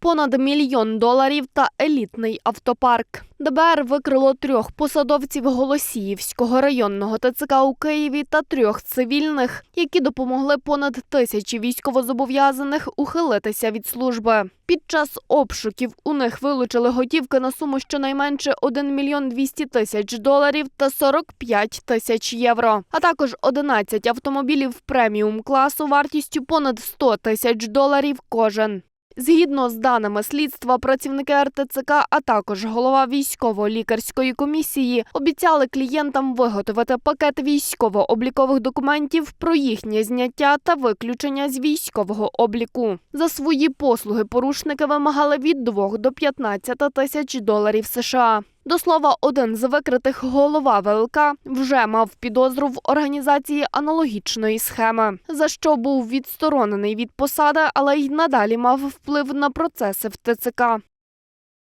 понад мільйон доларів та елітний автопарк. ДБР викрило трьох посадовців Голосіївського районного ТЦК у Києві та трьох цивільних, які допомогли понад тисячі військовозобов'язаних ухилитися від служби. Під час обшуків у них вилучили готівки на суму щонайменше 1 мільйон 200 тисяч доларів та 45 тисяч євро, а також 11 автомобілів преміум класу вартістю понад 100 тисяч доларів кожен. Згідно з даними слідства, працівники РТЦК, а також голова військово-лікарської комісії обіцяли клієнтам виготовити пакет військово-облікових документів про їхнє зняття та виключення з військового обліку. За свої послуги порушники вимагали від 2 до 15 тисяч доларів США. До слова, один з викритих голова ВЛК вже мав підозру в організації аналогічної схеми, за що був відсторонений від посади, але й надалі мав вплив на процеси в ТЦК.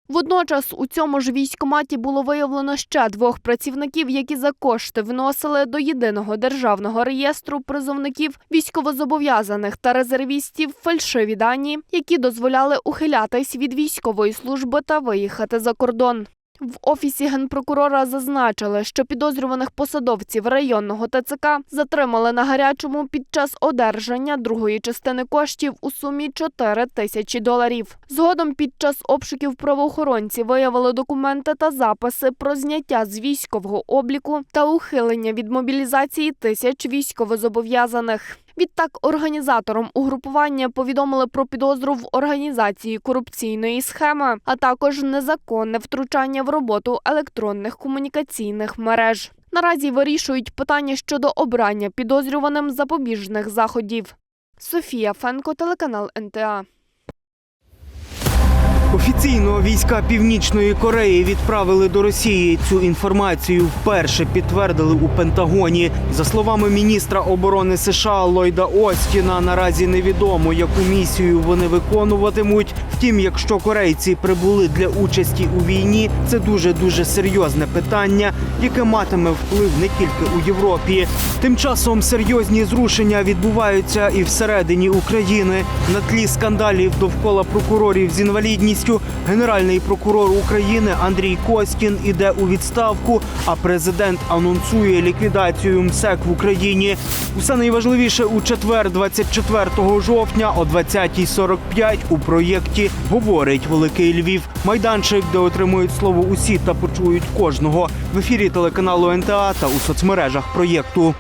Водночас у цьому ж військкоматі було виявлено ще двох працівників, які за кошти вносили до єдиного державного реєстру призовників військовозобов'язаних та резервістів фальшиві дані, які дозволяли ухилятись від військової служби та виїхати за кордон. В офісі генпрокурора зазначили, що підозрюваних посадовців районного ТЦК затримали на гарячому під час одержання другої частини коштів у сумі 4 тисячі доларів. Згодом під час обшуків правоохоронці виявили документи та записи про зняття з військового обліку та ухилення від мобілізації тисяч військовозобов'язаних. Відтак організаторам угрупування повідомили про підозру в організації корупційної схеми, а також незаконне втручання в роботу електронних комунікаційних мереж. Наразі вирішують питання щодо обрання підозрюваним запобіжних заходів. Софія Фенко, телеканал НТА. Офіційно війська Північної Кореї відправили до Росії цю інформацію. Вперше підтвердили у Пентагоні. За словами міністра оборони США Ллойда Остіна, наразі невідомо, яку місію вони виконуватимуть. Втім, якщо корейці прибули для участі у війні, це дуже дуже серйозне питання, яке матиме вплив не тільки у Європі. Тим часом серйозні зрушення відбуваються і всередині України на тлі скандалів довкола прокурорів з інвалідністю. Генеральний прокурор України Андрій Костін іде у відставку, а президент анонсує ліквідацію МСЕК в Україні. Усе найважливіше у четвер, 24 жовтня о 20.45 у проєкті говорить Великий Львів. Майданчик, де отримують слово усі та почують кожного в ефірі телеканалу НТА та у соцмережах проєкту.